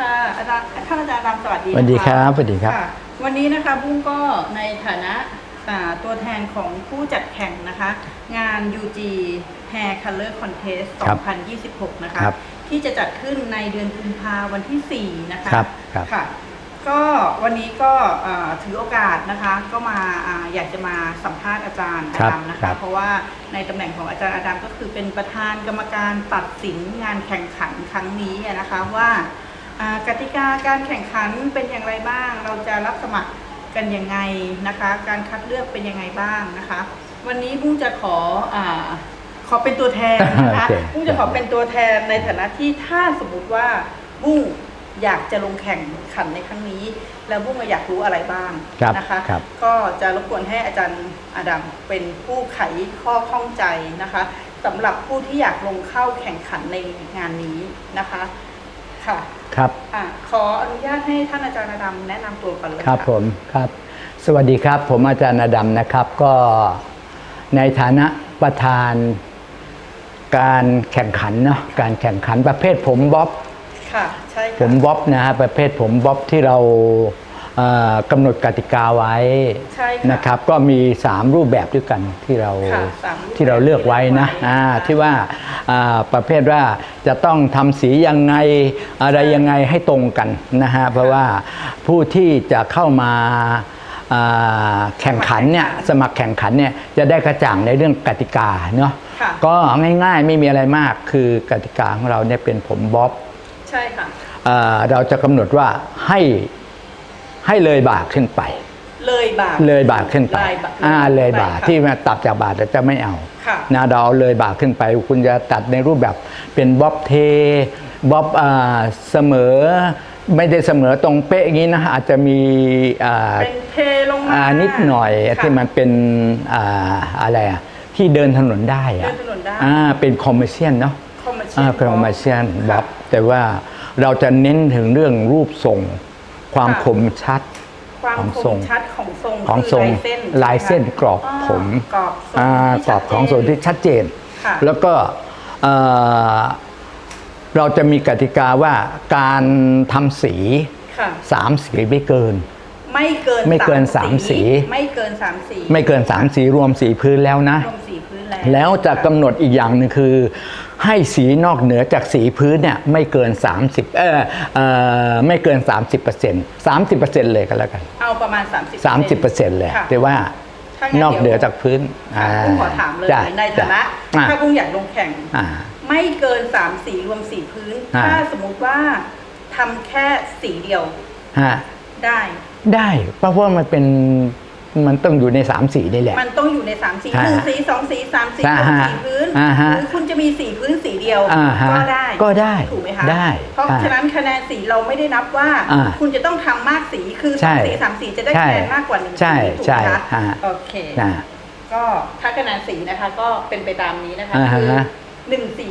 ค่ะอาจารย์ท่านอาจารย์รำสวัสดีสวัสดีนะะครับสวัสดีครับะวันนี้นะคะบุ้งก็ในฐานะอ่าตัวแทนของผู้จัดแข่งนะคะ งาน UG Hair Color Contest ครับ2026 นะคะ ครับที่จะจัดขึ้นในเดือนกุมภาวันที่ 4 นะคะครับครับค่ะ ก็วันนี้ก็อ่าถือโอกาสนะคะก็มาอาอยากจะมาสัมภาษณ์อาจารย์อาครับดัมนะครัคะ บ เพราะว่าในตำแหน่งของอาจารย์อาดัมก็คือเป็นประธานกรรมการตัดสินงานแข่งขันครั้งนี้อะนะคะว่าอ่า กติกาการแข่งขันเป็นอย่างไรบ้าง เราจะรับสมัครกันยังไงนะคะ การคัดเลือกเป็นยังไงบ้างนะคะ วันนี้บุ้งจะขออ่าขอเป็นตัวแทนนะคะโอเคบุ้งจะขอเป็นตัวแทนในฐานะที่ถ้าสมมติว่าบุ้งอยากจะลงแข่งขันในครั้งนี้ แล้วบุ้งอยากรู้อะไรบ้างครับนะคะครับก็จะรบกวนให้อาจารย์อดัมเป็นผู้ไขข้อข้องใจนะคะสำหรับผู้ที่อยากลงเข้าแข่งขันในงานนี้นะคะ ค่ะครับอะขออนุญาตให้ท่านอาจารย์อดัมแนะนำตัวก่อนเลยครับะผมครับ สวัสดีครับ ผมอาจารย์อดำนะครับก็ในฐานะประธานการแข่งขันเนาะการแข่งขันประเภทผมบ๊อบ ค่ะ ใช่ผค่ะมบ๊อบนะฮะประเภทผมบ๊อบที่เราเอ่อ กำหนดกติกาไว้ใช่ค่ะนะครับ ก็มี 3 รูปแบบด้วยกันที่เราค่ะสามรูปแบบที่เราเลือกไว้นะที่เลือกไว้อ่าค่ะที่ว่าอ่าประเภทว่าจะต้องทำสียังไงอะไรยังไงให้ตรงกันนะฮะเพราะว่าผู้ที่จะเข้ามาอ่าแข่งขันเนี่ยสมัครแข่งขันเนี่ยจะได้กระจ่างในเรื่องกติกาเนาะค่ะ ก็ง่ายๆไม่มีอะไรมากคือกติกาของเราเนี่ยเป็นผมบ๊อบ ใช่ค่ะ เอ่อเราจะกำหนดว่าให้ ให้เลยบาทขึ้นไป เลยบาท เลยบาทขึ้นไปเลยบาทอ่าเลยบาทค่ะที่มาตัดจากบาทเราจะไม่เอาค่ะนะเราเอาเลยบาทขึ้นไป คุณจะตัดในรูปแบบเป็นบ๊อบเทบ๊อบอ่าเสมอ ไม่ได้เสมอตรงเป๊ะอย่างนี้นะอาจจะมีอ่าเป็นเทลงมาอ่านิดหน่อยค่ะ ที่มันเป็นอ่าอะไรอะที่เดินถนนได้อะเดินถนนได้ อ่าเป็นคอมเมอร์เชียลเนาะ คอมเมอร์เชียอ่าลคอมเมอร์เชียลบ๊อบแต่ว่าเราจะเน้นถึงเรื่องรูปทรง ความคมชัด ความของคทรงมชัดของทรงของคืทรงลายเส้นลายเส้นใช่ไหกรอบคะผมกรอบทรงอ่าที่กรอบของทรงที่ชัดเจน ค่ะ แล้วก็เอ่อเราจะมีกติกาว่าการทำสีค่ะ สามสีไม่เกิน ไม่เกินไม่เกินสามสี ไม่เกินสามสีไม่เกินสามสีรวมสีพื้นแล้วนะ รวมสีพื้น แล้วแล้วจะกำหนดอีกอย่างหนึ่งคือ ให้สีนอกเหนือจากสีพื้นเนี่ยไม่เกิน 30เออเออไม่เกิน 30% 30%เลยก็แล้วกัน เอาประมาณ 30 30%เลยค่ะ แต่ว่าถ้างั้นนอกเหนือจากพื้นค่ะกุ้งขอถามเลยจ้ะในฐานะจ้ะถ้ากุ้งอยากลงแข่ง อ่า ไม่เกินสามสีรวมสีพื้น อ่า ถ้าสมมุติว่าทำแค่สีเดียวฮะ ได้ ได้เพราะว่ามันเป็น มันต้องอยู่ในสามสีนี่แหละ มันต้องอยู่ในสามสีฮะหนึ่งสีสองสีสามสีอ่าหกฮะสีพื้นอ่าฮะหรือคุณจะมีสีพื้นสีเดียวอ่าฮะก็ได้ก็ได้ถูกไหมคะได้เพราะอ่าฉะนั้นคะแนนสีเราไม่ได้นับว่าอ่าคุณจะต้องทำมากสีคือสใช่องสีสามสีจะได้ใช่คะแนนมากกว่าหนึ่งใช่สีถูกใช่ไหมคะฮะโอเคนะก็ถ้าคะแนนสีนะคะก็เป็นไปตามนี้นะคะอ่าฮะคือหนึ่งสี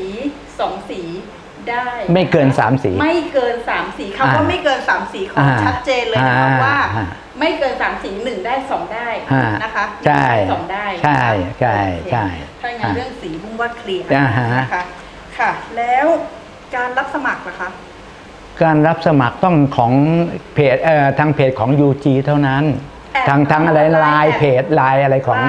สองสี ได้ไม่เกินสามสี ไม่เกินสามสีคำว่าอ่าไม่เกินสามสีของอ่าชัดเจนเลยนะคะอ่าว่า อ่าไม่เกินสามสีหนึ่งได้สองได้อ่านะคะใช่สองได้ใช่ใช่โอเคใช่ถ้าอย่างนั้นอ่าเรื่องสีบุ้งว่าเคลียร์อ่าฮะ นะคะค่ะ แล้วการรับสมัครนะคะ การรับสมัครต้องของเพจเอ่อทางเพจของ UG เท่านั้นแอด ทางทางอะไรไลน์ไลน์แอดเพจไลน์อะไรของ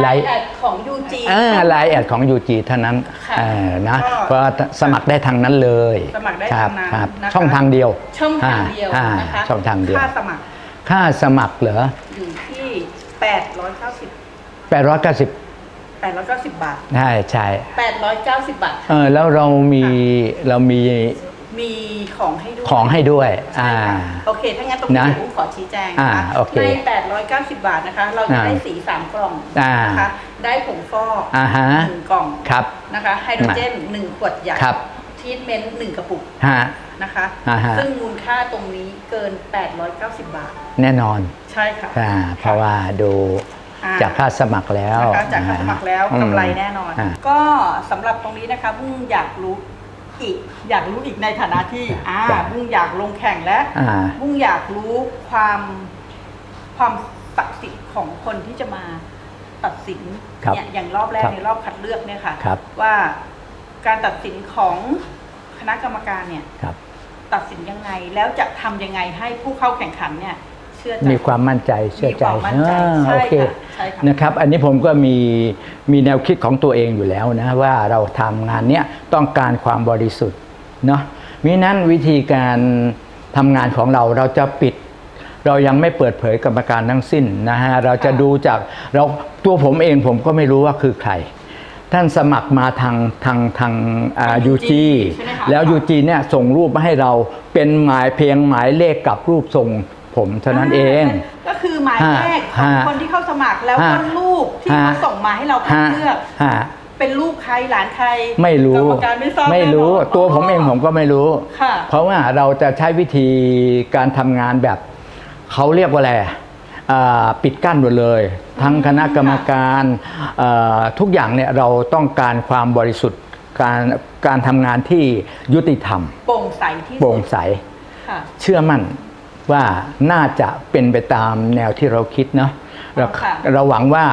ไลไลน์น์แอดของ UG เออไลน์แอดของ UG เท่านั้นค่ะเออนะก็เพราะสมัครได้ทางนั้นเลยสมัครได้คทารังนั้นครับนะคะ ช่องทางเดียวช่องทางเดียวอ่านะคะช่องทางเดียว ค่าสมัครค่าสมัครเหรออยู่ที่ 890 890 890 บาท ใช่ใช่890 บาท เออแล้วเรามีเรามี มีของให้ด้วยของให้ด้วยอ่าใช่ค่ะโอเค ถ้างั้นตรงนี้นะเดี๋ยวอุ้มขอชี้แจงอ่านะคะโอเคใน 890 บาทนะคะ เราจะอ่าได้สี 3 กล่องอ่า นะคะ ได้ผงฟอกอ่าฮะ หนึ่งกล่องครับ นะคะไฮโดรเจน 1 ขวดใหญ่ครับ ทีทเมนต์1กระปุกฮะ นะคะ อ่าฮะ ซึ่งมูลค่าตรงนี้เกิน 890 บาท แน่นอนใช่ค่ะอ่าเพราะว่าดูอ่าจากค่าสมัครแล้วนะคะจากค่าสมัครแล้วอืมกำไรแน่นอนอ่าก็สำหรับตรงนี้นะคะบุ้งอยากรู้ อีกอยากรู้อีกในฐานะที่อ่าจ้ะบุ้งอยากลงแข่งและอ่า บุ้งอยากรู้ความความศักดิ์สิทธิ์ของคนที่จะมาตัดสินครับเนี่ยอย่างรอบแรกครับในรอบคัดเลือกเนี่ยค่ะ ครับ ว่าการตัดสินของคณะกรรมการเนี่ย ครับ ตัดสินยังไงแล้วจะทำยังไงให้ผู้เข้าแข่งขันเนี่ยเชื่อใจ มีความมั่นใจเชื่อใจมีความมั่นใจอ่าใช่โอเคค่ะใช่ค่ะ นะครับ อันนี้ผมก็มีมีแนวคิดของตัวเองอยู่แล้วนะว่าเราทำงานเนี้ยต้องการความบริสุทธิ์เนาะมินั้นวิธีการทำงานของเราเราจะปิด เรายังไม่เปิดเผยกรรมการทั้งสิ้นนะฮะเราจะดูจากเราตัวผมเองผมก็ไม่รู้ว่าคือใคร ท่านสมัครมาทางทางทางยู UG จีใช่ไหมคะ แล้วยู จีเนี่ยส่งรูปมาให้เราเป็นหมายเพียงหมายเลขกับรูปทรง ผมเท่านั้นเอง ก็คือหมายเลขของฮะคนที่เข้าสมัครแล้วก็ฮะรูปที่ฮะเขาส่งมาให้เราคัดฮะเลือกฮะเป็นรูปใครหลานใครไม่รู้กรรมการไม่ทราบไม่รู้แน่นอนตัวผมเองผมก็ไม่รู้ค่ะเพราะว่าเราจะใช้วิธีการทำงานแบบเขาเรียกว่าอะไรอ่าปิดกั้นหมดเลย ทั้งคณะกรรมการเอ่อทุกอย่างเนี่ยเราต้องการความบริสุทธิ์การการทำงานที่ยุติธรรม โปร่งใสที่สุดโปร่งใสค่ะเชื่อมั่น ว่าน่าจะเป็นไปตามแนวที่เราคิดเนาะเราค่ะ เราหวังว่า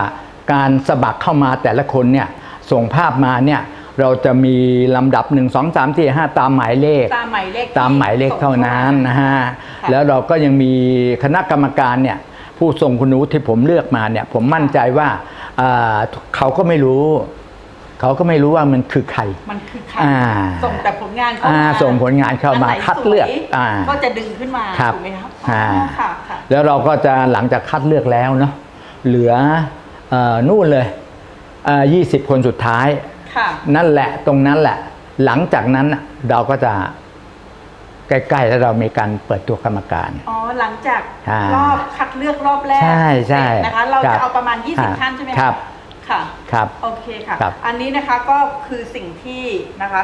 การสมัครเข้ามาแต่ละคนเนี่ยส่งภาพมาเนี่ยเราจะมีลำดับ 1 2 3 4 5 ตามหมายเลข ตามหมายเลขตามหมายเลขเท่านั้นนะฮะค่ะแล้วเราก็ยังมีคณะกรรมการเนี่ยผู้ทรงคุณวุฒิที่ผมเลือกมาเนี่ยผมมั่นใจว่าอ่าเขาก็ไม่รู้ เขาก็ไม่รู้ว่ามันคือใคร มันคือใครอ่า ส่งแต่ผลงานเข้าอ่ามาส่งผลงานเข้ามาอันไหนคัดเลือกสวยอ่า ก็จะดึงขึ้นมาครับถูกไหมครับอ๋ออ่าค่ะค่ะ แล้วเราก็จะหลังจากคัดเลือกแล้วเนาะเหลือเออนู่นเลยยี่สิบคนสุดท้าย ค่ะ นั่นแหละตรงนั้นแหละ หลังจากนั้นน่ะเราก็จะใกล้ๆแล้วเรามีการเปิดตัวกรรมการ อ๋อ หลังจากอ่ารอบคัดเลือกรอบแรกใช่ใช่เสร็จนะคะ เราครัจะบเอาประมาณอ่า20 ท่านใช่ไหมะครับ ค่ะ ครับ โอเคค่ะ ครับ อันนี้นะคะก็คือสิ่งที่นะคะ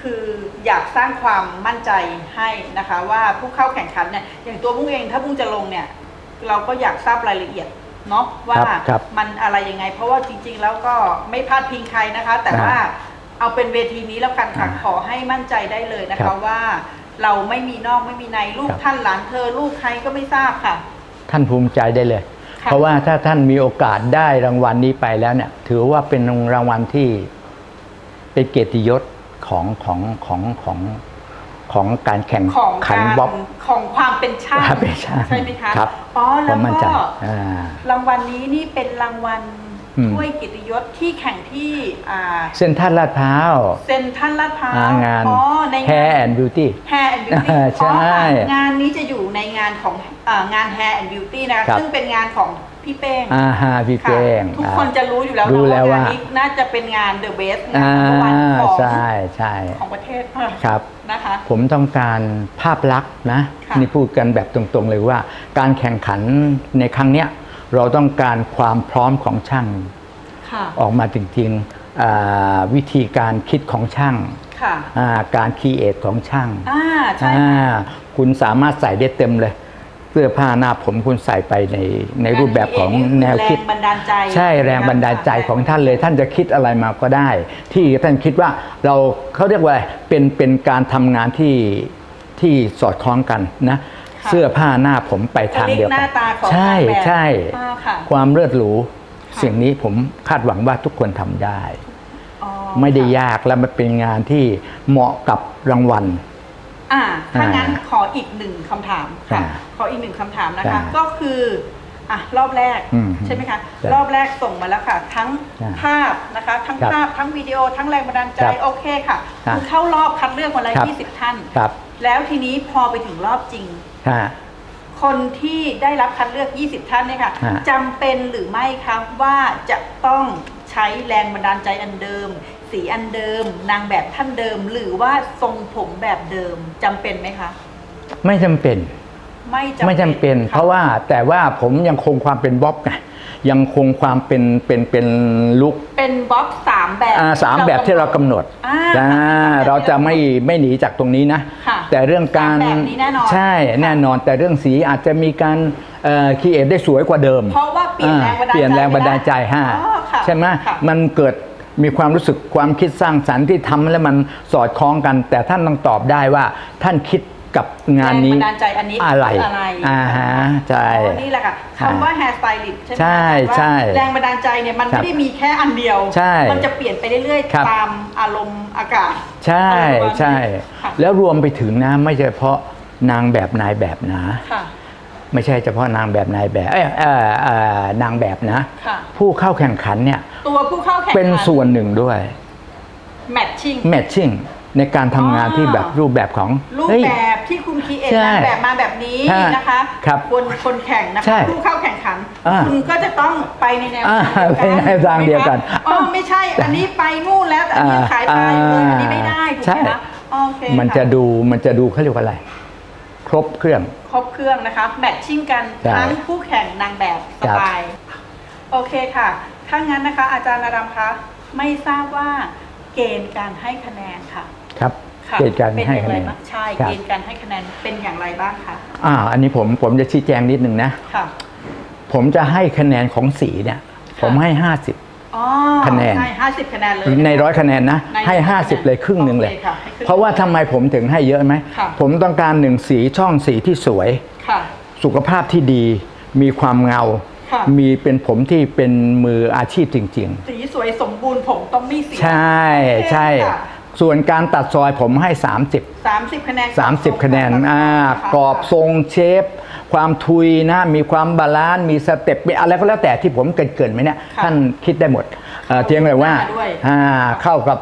คืออยากสร้างความมั่นใจให้นะคะ ว่าผู้เข้าแข่งขันเนี่ยอย่างตัวมุ้งเองถ้ามุ้งจะลงเนี่ย เราก็อยากทราบรายละเอียดเนาะว่าครับครับมันอะไรยังไง เพราะว่าจริง ๆ แล้วก็ไม่พลาดพิงใครนะคะ แต่อ่าว่าเอาเป็นเวทีนี้แล้วกันค่ะอ่าขอให้มั่นใจได้เลยนะครัคะบว่า เราไม่มีนอกไม่มีในลูกครับ ท่านหลานเธอลูกใครก็ไม่ทราบค่ะ ท่านภูมิใจได้เลยค่ะ เพราะว่าถ้าท่านมีโอกาสได้รางวัลนี้ไปแล้วเนี่ย ถือว่าเป็นรางวัลที่เป็นเกียรติยศของของของของของการแข่งของขันการบ๊อบ ของความเป็นชาติครับเป็นชาติใช่ไหมคะครับอ๋อผแล้วมมั่นใจก็อ่ารางวัลนี้นี่เป็นรางวัลอืม ถ้วยเกิตติยศที่แข่งที่อ่าเส้นท่านลาดพร้าวเซนทรัลลาดพร้าวอ่างาน อ๋อใน Hair งาน and Beauty Hair and Beauty อ่าใช่อ๋อค่ะงานนี้จะอยู่ในงานของอางาน Hair and Beauty นะคะครับ ซึ่งเป็นงานของพี่เป้งอ่าฮะพี่ค่ะเป้งทุกอ่าคนจะรู้อยู่แล้วรู้นะแล้วว่า งานว่านี้น่าจะเป็นงาน The Best งานอ่ารางวัลของใช่ใช่ของประเทศครับ นะคะ ผมต้องการภาพลักษณ์นะค่ะ นี่พูดกันแบบตรงๆเลยว่า การแข่งขันในครั้งเนี้ย เราต้องการความพร้อมของช่างค่ะออกมาจริงๆอ่าวิธีการคิดของช่างค่ะอ่าการคีเอทของช่างอ่าใช่อ่าคุณสามารถใส่ได้เต็มเลย เสื้อผ้าหน้าผมคุณใส่ไปในในรูปแบบของแนวคิดแรงบันดาลใจ ใช่แรงบันดาลใจของท่านเลย ท่านจะคิดอะไรมาก็ได้ ที่ท่านคิดว่าเราเขาเรียกว่าอะไรเป็นเป็นการทำงานที่ที่สอดคล้องกันนะค่ะ เสื้อผ้าหน้าผมไปทางเดียวหกัน้านตาของใช่นางแบบใช่อ่าค่ะความเลิศหรูค่ะสิ่งนี้ผมคาดหวังว่าทุกคนทำได้อ๋อไม่ได้ค่ะยากและมันเป็นงานที่เหมาะกับรางวัลอ่าถ้าอ่างั้นขออีกหนึ่งคำถามค่ะอ่าขออีกหนึ่งคำถามนะใช่คะ ก็คืออะรอบแรกอืมใช่ไหมคะใช่รอบแรกส่งมาแล้วค่ะ ทั้งใช่ภาพนะคะ ทั้งครับภาพทั้งวิดีโอทั้งแรงบันดาลใจครับโอเคค่ะครับคุณเข้ารอบคัดเลือกมาแล้วครับ20 ท่านครับ แล้วทีนี้พอไปถึงรอบจริง ฮะ คนที่ได้รับคัดเลือก 20 ท่านเนี่ยค่ะฮะ จำเป็นหรือไม่ครับว่าจะต้องใช้แรงบันดาลใจอันเดิม สีอันเดิม นางแบบท่านเดิม หรือว่าทรงผมแบบเดิมจำเป็นไหมคะ ไม่จำเป็น ไม่จำเป็นไม่จำเป็นค่เพราะว่าแต่ว่าผมยังคงความเป็นบ๊อบไง ยังคงความเป็นเป็นเป็นลุกเป็นบล็อกสามแบบอ่าสามแบบที่เรากำหนดอ่าอ่าสามแบบเราจะไม่ไม่หนีจากตรงนี้นะค่ะแต่เรื่องการสามแบบนี้แน่นอนใช่ค่ะแน่นอนแต่เรื่องสีอาจจะมีการคีเอทได้สวยกว่าเดิม เพราะว่าเปลี่ยนแรงบันดาลใจอ่าเปลี่ยนแรงบันดาลใจฮะอ๋อค่ะใช่ไหมค่ะมันเกิดมีความรู้สึกความคิดสร้างสรรค์ที่ทำแล้วมันสอดคล้องกัน แต่ท่านต้องตอบได้ว่าท่านคิด กับงานนี้แรงบันดาลใจอันนี้อะไรคืออะไรอ่าฮะใช่ อ๋อนี่แหละค่ะคำว่า hair stylist ใช่ไหมใช่ว่าใช่แรงบันดาลใจเนี่ยมันครัไม่บได้มีแค่อันเดียว ใช่มันจะเปลี่ยนไปเรื่อยครับ ๆ ตามอารมณ์อากาศ ใช่อะไรประมาณนี้ใช่ ค่ะ แล้วรวมไปถึงนะไม่ใช่เฉพาะนางแบบนายแบบนะ ค่ะ ไม่ใช่เฉพาะนางแบบนายแบบเอ้ยเอ่อเอ่อนางแบบนะ ค่ะ ผู้เข้าแข่งขันเนี่ยตัวผู้เข้าแข่งขันเป็นส่วนหนึ่งด้วย แมทชิ่ง แมทชิ่งในการทำงานอ๋อที่แบบรูปแบบของรูปเฮ้ยแบบ ที่คุณคีเอ็นใช่นางแบบมาแบบนี้ใช่นะคะครับคนคนแข่งนะใช่คะผู้เข้าแข่งขัน อ่าคุณก็จะต้องไปในแนวอ่าทางไปในแนวทางเดียวกันถูไหมคะอ๋อไม่ใช่ อันนี้ไปนู่นแล้วแต่อันนี้ขายปลาอยู่เลยอันนี้ไม่ได้ถูกใช่ ไหมคะโอเคมันค่จะดูมันจะดูเขาเรียกว่าอะไร ครบเครื่อง ครบเครื่องนะคะแมทชิ่งกันใช่ทั้งผู้แข่งนางแบบสครับ ไตล์โอเคค่ะถ้างั้นนะคะ อาจารย์อาดัมคะไม่ทราบว่าเกณฑ์การให้คะแนนค่ะ ครับค่ะ เกณฑ์การเป็นให้อย่างคะไรแนนบ้างใช่ครับเกณฑ์การให้คะแนนเป็นอย่างไรบ้างคะอ่า อันนี้ผมผมจะชี้แจงนิดนึงนะค่ะผมจะให้คะแนนของสีเนี่ย ผมให้50อ๋อคะแนนใช่ห้าสิบคะแนนเลยในร้อยคะแนนนะในให้ร้อยคะแนน50เลยครึ่งหนึ่งเลยโอเคค่ะให้ครึ่งเพราะว่าทำไมผมถึงให้เยอะไหมค่ะผมต้องการหนึ่งสีช่องสีที่สวยค่ะสุขภาพที่ดี มีความเงาค่ะมีเป็นผมที่เป็นมืออาชีพจริง ๆ สีสวยสมบูรณ์ผมต้องไม่เสียใช่ใช่ค่ะ ส่วนการตัดซอยผมให้ 30สามสิบคะแนน30 คะแนนอ่ากรอบทรงเชฟ ความทุยนะ มีความบาลานซ์มีสเต็ปมีอะไรก็แล้วแต่ที่ผมเกรินๆไหมเนี่ยค่ะท่านคิดได้หมดเอ่อเพียงแต่ว่ารูปหน้าด้วยอ่าเข้ากับ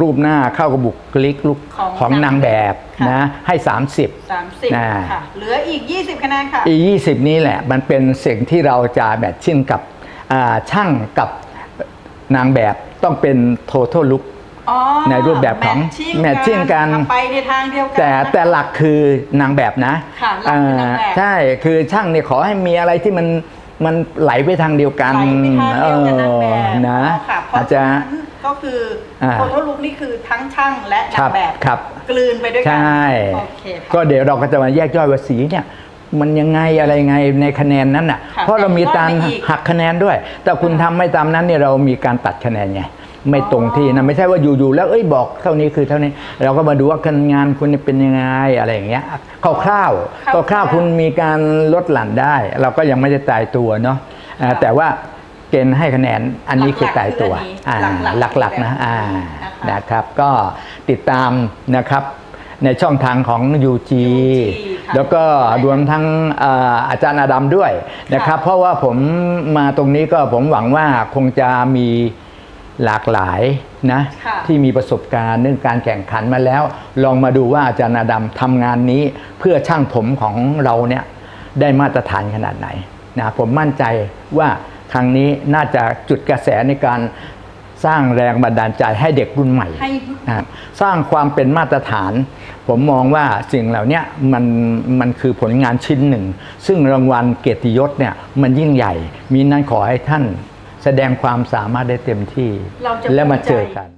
รูปหน้าเข้ากับบุคลิกลุกของของนางแบบค่ะนะให้ 30สามสิบอ่าค่ะเหลืออีกยี่สิบคะแนนค่ะ อี20 นี้แหละ มันเป็นสิ่งที่เราจะแมทชิ่งกับอ่าช่างกับนางแบบต้องเป็น total look อ๋อ ในรูปแบบของแมทชิ่ง matching กันไปในทางเดียวกัแต่นะคะแต่หลักคือนางแบบนะค่ะหลักคือนางแบบอ่ใช่คือช่างเนี่ยขอให้มีอะไรที่มันมันไหลไปทางเดียวกันไหลไปทางเดียวกันนางแบบเออนะอ๋อค่ะเพราะอาจจะฉะนั้นก็คืออาโฟโต้ลุกนี่คือทั้งช่างและครันางบแบบครับกลืนไปด้วยกัใช่โอเคค่ะก็เดี๋ยวเราก็จะมาแยกย่อยว่าสีเนี่ยมันยังไงอะไรไงในคะแนนนั้นน่ะค่ะเพราะเรามีการแบ่งรอบไปอีกหักคะแนนด้วย แต่คุณทำไม่ตามนั้นเนี่ยเรามีการตัดคะแนนไง ไม่ตรงที่นะไม่ใช่ว่าอยู่ๆแล้วเอ้ยบอกเท่านี้คือเท่านี้ เราก็มาดูว่าการงานคุณเป็นยังไงอะไรอย่างเงี้ยคร่าวๆคร่าวๆคร่าวๆคุณมีการลดหลั่นได้ เราก็ยังไม่ได้ตายตัวเนาะอ่าค่ะแต่ว่าเกณฑ์ให้คะแนนอันนี้คือตายตัวหลักๆคืออันนี้หลักๆนะอ่านะคะนะครับ ก็ติดตามนะครับในช่องทางของ UG ค่ะแล้วก็รวมทั้งอ่าอาจารย์อาดัมด้วยนะครับ เพราะว่าผมมาตรงนี้ก็ผมหวังว่าคงจะมี หลากหลายนะค่ะที่มีประสบการณ์เรื่องการแข่งขันมาแล้ว ลองมาดูว่าอาจารย์อาดัมทำงานนี้เพื่อช่างผมของเราเนี่ยได้มาตรฐานขนาดไหนนะผมมั่นใจว่าครั้งนี้น่าจะจุดกระแสในการสร้างแรงบันดาลใจให้เด็กรุ่นใหม่ให้นะครับสร้างความเป็นมาตรฐาน ผมมองว่าสิ่งเหล่าเนี้ยมันมันคือผลงานชิ้นหนึ่ง ซึ่งรางวัลเกียรติยศเนี่ยมันยิ่งใหญ่ มีนั้นขอให้ท่าน แสดงความสามารถได้เต็มที่เราจะและมาภูมิใจเจอกัน